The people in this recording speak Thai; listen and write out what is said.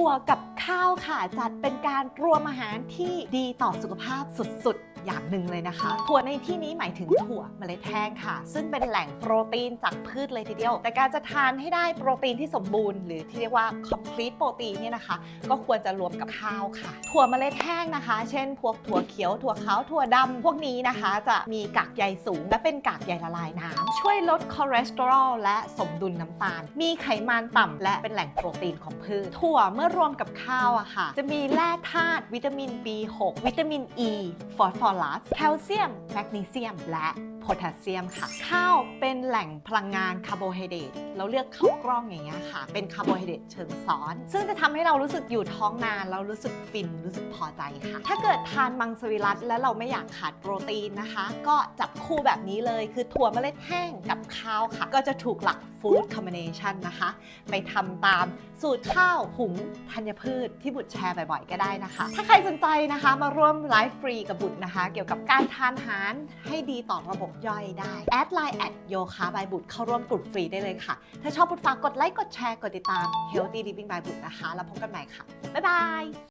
ถั่วกับข้าวค่ะ จัดเป็นการรวมอาหารที่ดีต่อสุขภาพสุดๆ อย่างหนึ่งเลยนะคะถั่วในที่นี้หมายถึงถั่วเมล็ดแห้งค่ะ ซึ่งเป็นแหล่งโปรตีนจากพืชเลยทีเดียว แต่การจะทานให้ได้โปรตีนที่สมบูรณ์ หรือที่เรียกว่า complete โปรตีนเนี่ยนะคะ ก็ควรจะรวมกับข้าวค่ะ ถั่วเมล็ดแห้งนะคะ เช่น พวกถั่วเขียว ถั่วขาว ถั่วดำพวกนี้นะคะ จะมีกากใยสูง และเป็นกากใยละลายน้ำช่วยลดคอเลสเตอรอลและสมดุลน้ำตาล มีไขมันต่ำและเป็นแหล่งโปรตีนของพืช ถั่วเมื่อรวมกับข้าวอะค่ะ จะมีแร่ธาตุวิตามิน B6 วิตามิน E ฟอสฟอรัส แคลเซียม แมกนีเซียม และโพแทสเซียมค่ะ ข้าวเป็นแหล่งพลังงานคาร์โบไฮเดรตเราเลือกข้าวกล้องอย่างเงี้ยค่ะ เป็นคาร์โบไฮเดรตเชิงซ้อน ซึ่งจะทำให้เรารู้สึกอยู่ท้องนานแล้วรู้สึกฟินรู้สึกพอใจค่ะ ถ้าเกิดทานมังสวิรัตและเราไม่อยากขาดโปรตีนนะคะ ก็จับคู่แบบนี้เลยคือถั่วเมล็ดแห้งกับข้าวค่ะ ก็จะถูกหลักฟู้ดคอมบิเนชันนะคะ ไปทำตามสูตรข้าวหุงธัญพืชที่บุตรแชร์บ่อยๆ ก็ได้นะคะ ถ้าใครสนใจนะคะมาร่วมไลฟ์ฟรีกับบุตรนะคะ เกี่ยวกับการทานอาหารให้ดีต่อระบบย่อยได้ แอดไลน์แอดโยคะบายบุตรเข้าร่วมกลุ่มฟรีได้เลยค่ะ ถ้าชอบบุตรฝากกดไลค์กดแชร์กดติดตาม Healthy Living by บุตรนะคะ แล้วพบกันใหม่ค่ะ บ๊ายบาย